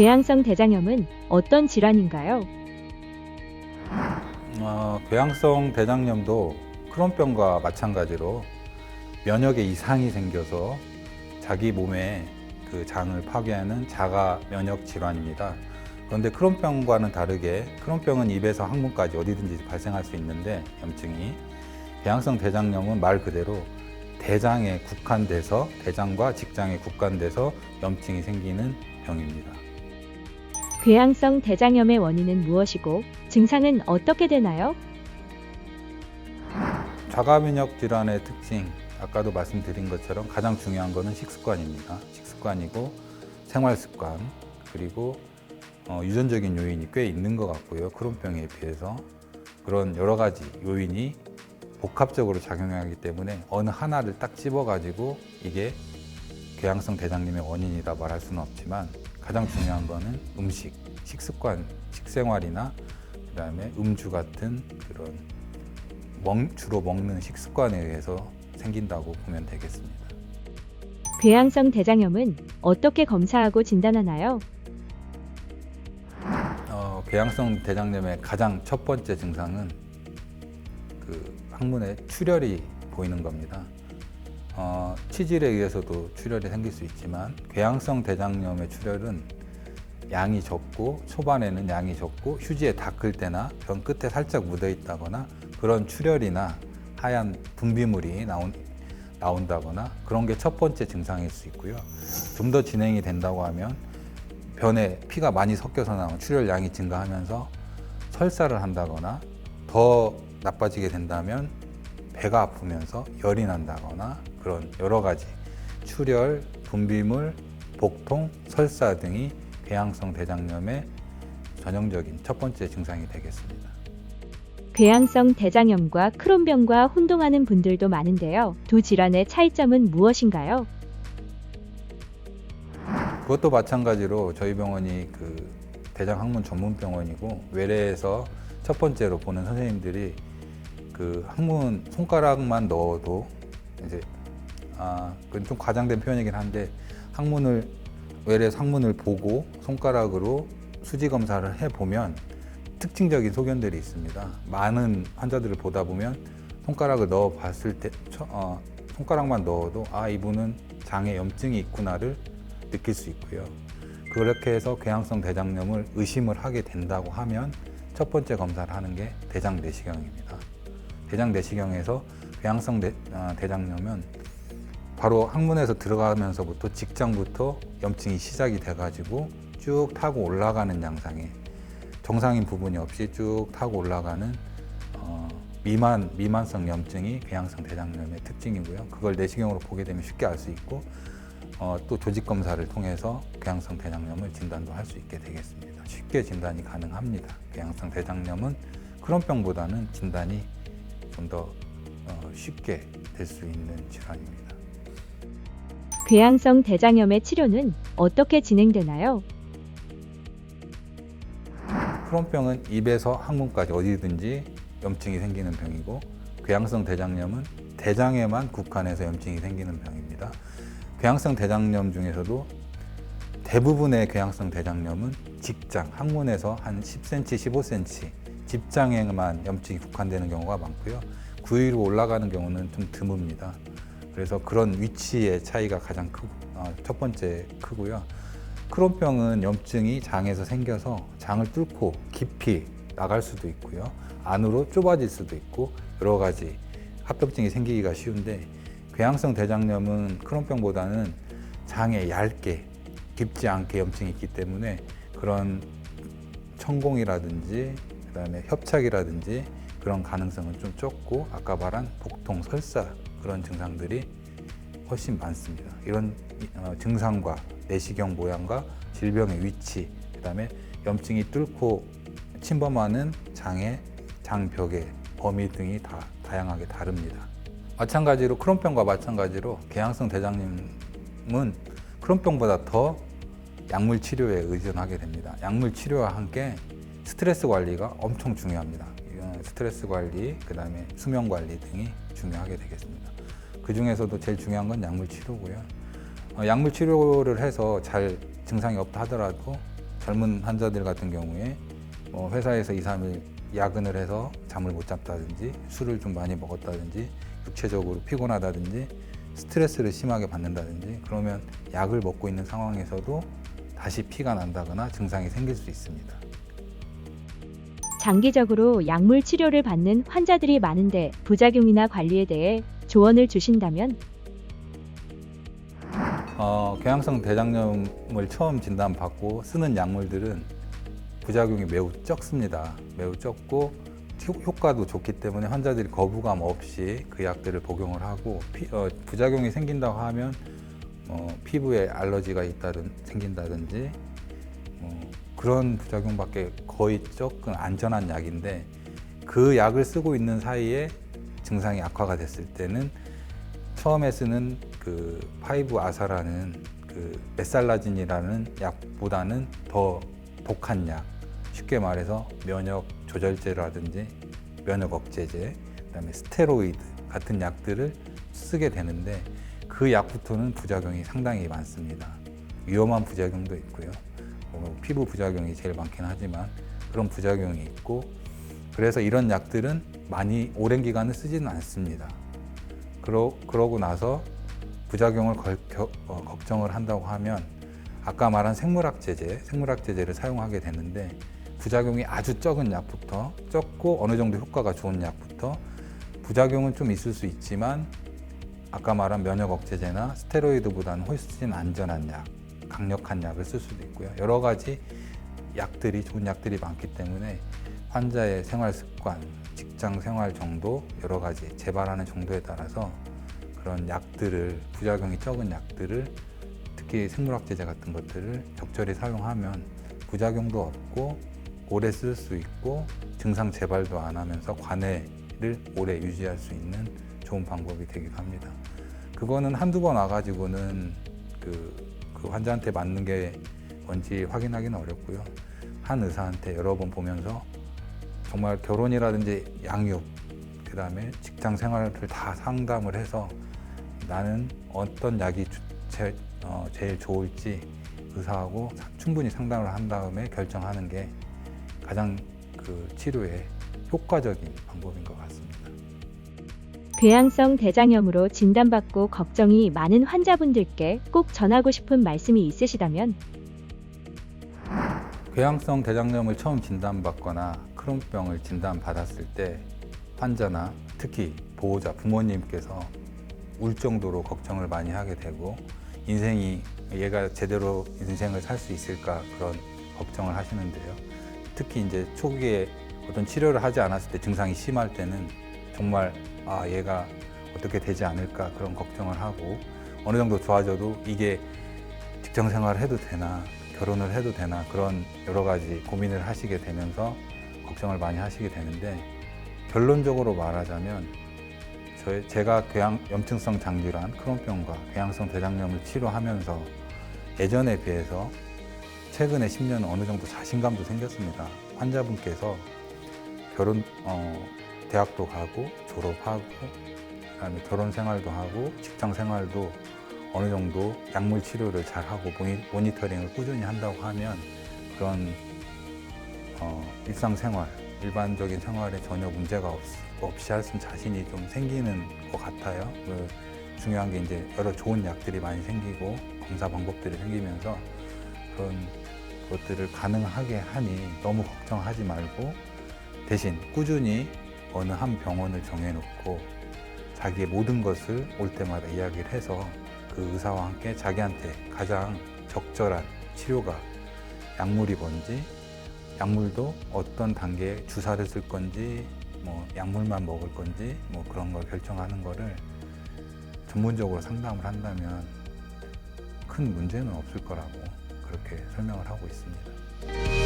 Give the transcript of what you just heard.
궤양성 대장염은 어떤 질환인가요? 어, 궤양성 대장염도 크론병과 마찬가지로 면역에 이상이 생겨서 자기 몸에 그 장을 파괴하는 자가 면역 질환입니다. 그런데 크론병과는 다르게 크론병은 입에서 항문까지 어디든지 발생할 수 있는데 염증이 궤양성 대장염은 말 그대로 대장에 국한돼서 대장과 직장에 국한돼서 염증이 생기는 병입니다. 궤양성 대장염의 원인은 무엇이고 증상은 어떻게 되나요? 자가면역 질환의 특징, 아까도 말씀드린 것처럼 가장 중요한 것은 식습관입니다. 식습관이고 생활 습관, 그리고 어, 유전적인 요인이 꽤 있는 것 같고요. 크론병에 비해서 그런 여러 가지 요인이 복합적으로 작용하기 때문에 어느 하나를 딱 집어가지고 이게 궤양성 대장염의 원인이다 말할 수는 없지만 가장 중요한 거는 음식, 식습관, 식생활이나 그다음에 음주 같은 그런 먹, 주로 먹는 식습관에 의해서 생긴다고 보면 되겠습니다. 궤양성 대장염은 어떻게 검사하고 진단하나요? 어, 궤양성 대장염의 가장 첫 번째 증상은 그 항문에 출혈이 보이는 겁니다. 어, 치질에 의해서도 출혈이 생길 수 있지만 궤양성 대장염의 출혈은 양이 적고 초반에는 양이 적고 휴지에 닦을 때나 병 끝에 살짝 묻어 있다거나 그런 출혈이나 하얀 분비물이 나온, 나온다거나 그런 게 첫 번째 증상일 수 있고요. 좀 더 진행이 된다고 하면 변에 피가 많이 섞여서 나온 출혈량이 증가하면서 설사를 한다거나 더 나빠지게 된다면 배가 아프면서 열이 난다거나 그런 여러 가지 출혈, 분비물, 복통, 설사 등이 궤양성 대장염의 전형적인 첫 번째 증상이 되겠습니다. 궤양성 대장염과 크론병과 혼동하는 분들도 많은데요. 두 질환의 차이점은 무엇인가요? 그것도 마찬가지로 저희 병원이 그 대장 항문 전문 병원이고 외래에서 첫 번째로 보는 선생님들이 그 항문 손가락만 넣어도 이제 아 그건 좀 과장된 표현이긴 한데 항문을 외래 항문을 보고 손가락으로 수지 검사를 해 보면 특징적인 소견들이 있습니다. 많은 환자들을 보다 보면 손가락을 넣어 봤을 때 처- 어, 손가락만 넣어도 아 이분은 장에 염증이 있구나를 느낄 수 있고요. 그렇게 해서 궤양성 대장염을 의심을 하게 된다고 하면 첫 번째 검사를 하는 게 대장 내시경입니다. 대장 내시경에서 궤양성 대, 아, 대장염은 바로 항문에서 들어가면서부터 직장부터 염증이 시작이 돼가지고 쭉 타고 올라가는 양상에 정상인 부분이 없이 쭉 타고 올라가는 어, 미만 미만성 염증이 궤양성 대장염의 특징이고요. 그걸 내시경으로 보게 되면 쉽게 알 수 있고 어, 또 조직 검사를 통해서 궤양성 대장염을 진단도 할 수 있게 되겠습니다. 쉽게 진단이 가능합니다. 궤양성 대장염은 크론병보다는 진단이 좀더 어, 쉽게 될 수 있는 질환입니다. 궤양성 대장염의 치료는 어떻게 진행되나요? 크론병은 입에서 항문까지 어디든지 염증이 생기는 병이고 궤양성 대장염은 대장에만 국한해서 염증이 생기는 병입니다. 궤양성 대장염 중에서도 대부분의 궤양성 대장염은 직장, 항문에서 한 10cm, 15cm 집장에만 염증이 국한되는 경우가 많고요. 그 위로 올라가는 경우는 좀 드뭅니다. 그래서 그런 위치의 차이가 가장 크고 어, 첫 번째 크고요. 크론병은 염증이 장에서 생겨서 장을 뚫고 깊이 나갈 수도 있고요. 안으로 좁아질 수도 있고 여러 가지 합병증이 생기기가 쉬운데 궤양성 대장염은 크론병보다는 장에 얇게 깊지 않게 염증이 있기 때문에 그런 천공이라든지 그다음에 협착이라든지 그런 가능성은 좀 적고 아까 말한 복통, 설사 그런 증상들이 훨씬 많습니다. 이런 어, 증상과 내시경 모양과 질병의 위치, 그다음에 염증이 뚫고 침범하는 장의 장벽의 범위 등이 다 다양하게 다릅니다. 마찬가지로 크론병과 마찬가지로 궤양성 대장염은 크론병보다 더 약물 치료에 의존하게 됩니다. 약물 치료와 함께 스트레스 관리가 엄청 중요합니다. 스트레스 관리, 그다음에 수면 관리 등이 중요하게 되겠습니다. 그 중에서도 제일 중요한 건 약물 치료고요. 어, 약물 치료를 해서 잘 증상이 없다 하더라도 젊은 환자들 같은 경우에 뭐 회사에서 2, 3일 야근을 해서 잠을 못 잤다든지 술을 좀 많이 먹었다든지 육체적으로 피곤하다든지 스트레스를 심하게 받는다든지 그러면 약을 먹고 있는 상황에서도 다시 피가 난다거나 증상이 생길 수 있습니다. 장기적으로 약물 치료를 받는 환자들이 많은데 부작용이나 관리에 대해 조언을 주신다면 어, 궤양성 대장염을 처음 진단받고 쓰는 약물들은 부작용이 매우 적습니다. 매우 적고 효- 효과도 좋기 때문에 환자들이 거부감 없이 그 약들을 복용을 하고 피- 어, 부작용이 생긴다고 하면 어, 피부에 알러지가 있다든 생긴다든지 뭐 그런 부작용밖에 거의 조금 안전한 약인데 그 약을 쓰고 있는 사이에 증상이 악화가 됐을 때는 처음에 쓰는 그 파이브 아사라는 그 메살라진이라는 약보다는 더 독한 약, 쉽게 말해서 면역 조절제라든지 면역 억제제, 그다음에 스테로이드 같은 약들을 쓰게 되는데 그 약부터는 부작용이 상당히 많습니다. 위험한 부작용도 있고요. 뭐 피부 부작용이 제일 많긴 하지만 그런 부작용이 있고 그래서 이런 약들은 많이 오랜 기간을 쓰지는 않습니다. 그러, 그러고 나서 부작용을 걸- 겨- 어, 걱정을 한다고 하면 아까 말한 생물학 제제, 생물학 제제를 사용하게 되는데 부작용이 아주 적은 약부터 적고 어느 정도 효과가 좋은 약부터 부작용은 좀 있을 수 있지만 아까 말한 면역 억제제나 스테로이드보다는 훨씬 안전한 약, 강력한 약을 쓸 수도 있고요. 여러 가지 약들이 좋은 약들이 많기 때문에 환자의 생활 습관, 직장 생활 정도 여러 가지 재발하는 정도에 따라서 그런 약들을 부작용이 적은 약들을 특히 생물학제제 같은 것들을 적절히 사용하면 부작용도 없고 오래 쓸 수 있고 증상 재발도 안 하면서 관해를 오래 유지할 수 있는 좋은 방법이 되기도 합니다. 그거는 한두 번 와가지고는 그, 그 환자한테 맞는 게 뭔지 확인하기는 어렵고요. 한 의사한테 여러 번 보면서 정말 결혼이라든지 양육, 그 다음에 직장 생활을 다 상담을 해서 나는 어떤 약이 주- 제, 어, 제일 좋을지 의사하고 사- 충분히 상담을 한 다음에 결정하는 게 가장 그 치료에 효과적인 방법인 것 같습니다. 궤양성 대장염으로 진단받고 걱정이 많은 환자분들께 꼭 전하고 싶은 말씀이 있으시다면 궤양성 대장염을 처음 진단받거나 크론병을 진단받았을 때 환자나 특히 보호자 부모님께서 울 정도로 걱정을 많이 하게 되고 인생이 얘가 제대로 인생을 살 수 있을까 그런 걱정을 하시는데요. 특히 이제 초기에 어떤 치료를 하지 않았을 때 증상이 심할 때는 정말 아 얘가 어떻게 되지 않을까 그런 걱정을 하고 어느 정도 좋아져도 이게 직장 생활을 해도 되나 결혼을 해도 되나 그런 여러 가지 고민을 하시게 되면서 걱정을 많이 하시게 되는데 결론적으로 말하자면 저 제가 궤양 염증성 장질환 크론병과 궤양성 대장염을 치료하면서 예전에 비해서 최근에 10년은 어느 정도 자신감도 생겼습니다. 환자분께서 결혼 어, 대학도 가고 졸업하고 그다음에 결혼 생활도 하고 직장 생활도 어느 정도 약물 치료를 잘 하고 모니, 모니터링을 꾸준히 한다고 하면 그런 어, 일상생활 일반적인 생활에 전혀 문제가 없, 없이 할 수 있는 자신이 좀 생기는 것 같아요. 그 중요한 게 이제 여러 좋은 약들이 많이 생기고 검사 방법들이 생기면서 그런 것들을 가능하게 하니 너무 걱정하지 말고 대신 꾸준히 어느 한 병원을 정해놓고 자기의 모든 것을 올 때마다 이야기를 해서 그 의사와 함께 자기한테 가장 적절한 치료가 약물이 뭔지 약물도 어떤 단계에 주사를 쓸 건지 뭐 약물만 먹을 건지 뭐 그런 걸 결정하는 거를 전문적으로 상담을 한다면 큰 문제는 없을 거라고 그렇게 설명을 하고 있습니다.